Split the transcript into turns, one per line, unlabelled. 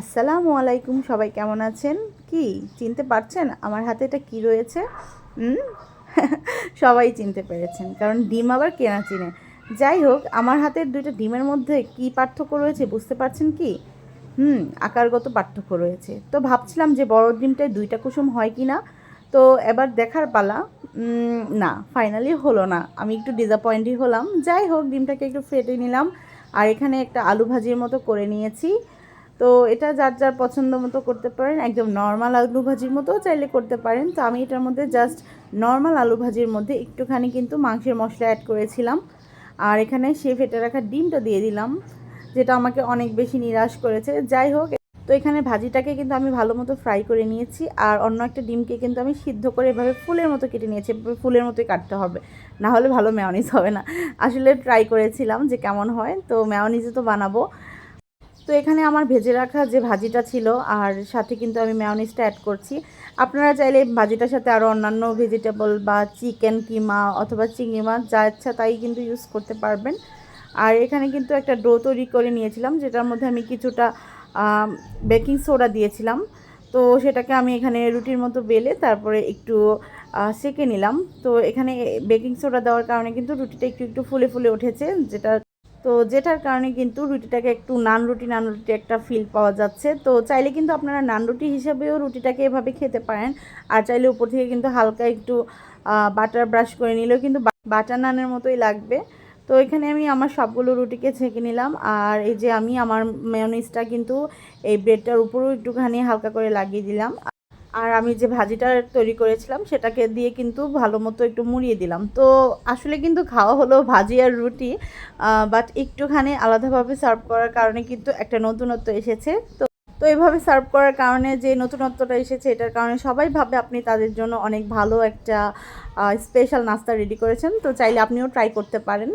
আসসালামু আলাইকুম, সবাই কেমন আছেন? কি, চিনতে পারছেন আমার হাতে এটা কি রয়েছে? সবাই চিনতে পেরেছেন, কারণ ডিম আবার কেনা চিনে। যাই হোক, আমার হাতের দুইটা ডিমের মধ্যে কি পার্থক্য রয়েছে বুঝতে পারছেন কি? হুম, আকারগত পার্থক্য রয়েছে। তো ভাবছিলাম যে বড় ডিমটায় দুইটা কুসুম হয় কি না তো এবার দেখার পালা না ফাইনালি হলো না। আমি একটু ডিসঅ্যাপয়েন্টই হলাম। যাই হোক, ডিমটাকে একটু ফেটে নিলাম। আর এখানে একটা আলু ভাজির মতো করে নিয়েছি। তো এটা যার যার পছন্দ মতো করতে পারেন। একদম নর্মাল আলু ভাজির মতোও চাইলে করতে পারেন। তো আমি এটার মধ্যে জাস্ট নর্মাল আলু ভাজির মধ্যে একটুখানি কিন্তু মাংসের মশলা অ্যাড করেছিলাম। আর এখানে সে ফেটে রাখা ডিমটা দিয়ে দিলাম, যেটা আমাকে অনেক বেশি নিরাশ করেছে। যাই হোক, তো এখানে ভাজিটাকে কিন্তু আমি ভালো মতো ফ্রাই করে নিয়েছি। আর অন্য একটা ডিমকে কিন্তু আমি সিদ্ধ করে এভাবে ফুলের মতো কেটে নিয়েছি। এভাবে ফুলের মতোই কাটতে হবে, না হলে ভালো ম্যাওনিজ হবে না। আসলে ট্রাই করেছিলাম যে কেমন হয়। তো ম্যাওনিজে তো বানাবো। তো এখানে আমার ভেজে রাখা যে ভাজিটা ছিল, আর সাথে কিন্তু আমি ম্যাওনিজটা অ্যাড করছি। আপনারা চাইলে ভাজিটার সাথে আরও অন্যান্য ভেজিটেবল বা চিকেন কিমা অথবা চিংড়ি মাছ, যা ইচ্ছা তাই কিন্তু ইউজ করতে পারবেন। আর এখানে কিন্তু একটা ডো তৈরি করে নিয়েছিলাম, যেটার মধ্যে আমি কিছুটা বেকিং সোডা দিয়েছিলাম। তো সেটাকে আমি এখানে রুটির মতো বেলে তারপরে একটু সেঁকে নিলাম। তো এখানে বেকিং সোডা দেওয়ার কারণে কিন্তু রুটিটা একটু একটু ফুলে ফুলে উঠেছে, যেটা তো যেটার কারণে কিন্তু রুটিটাকে একটু নান রুটি নান রুটি একটা ফিল পাওয়া যাচ্ছে। তো চাইলে কিন্তু আপনারা নান রুটি হিসেবেও রুটিটাকে এভাবে খেতে পারেন। আর চাইলে উপর থেকে কিন্তু হালকা একটু বাটার ব্রাশ করে নিলেও কিন্তু বাটার নানের মতোই লাগবে। তো এখানে আমি আমার সবগুলো রুটিকে ছেঁকে নিলাম। আর এই যে আমি আমার মেয়নিজটা কিন্তু এই ব্রেডটার উপরেও একটুখানি হালকা করে লাগিয়ে দিলাম। আর আমি যে ভাজিটা তৈরি করেছিলাম, সেটাকে দিয়ে কিন্তু ভালো মতো একটু মুড়িয়ে দিলাম। তো আসলে কিন্তু খাওয়া হলো ভাজি আর রুটি বাট একটুখানি আলাদাভাবে সার্ভ করার কারণে কিন্তু একটা নতুনত্ব এসেছে। তো তো এইভাবে সার্ভ করার কারণে যে নতুনত্বটা এসেছে, এটার কারণে সবাই ভাবে আপনি তাদের জন্য অনেক ভালো একটা স্পেশাল নাস্তা রেডি করেছেন। তো চাইলে আপনিও ট্রাই করতে পারেন।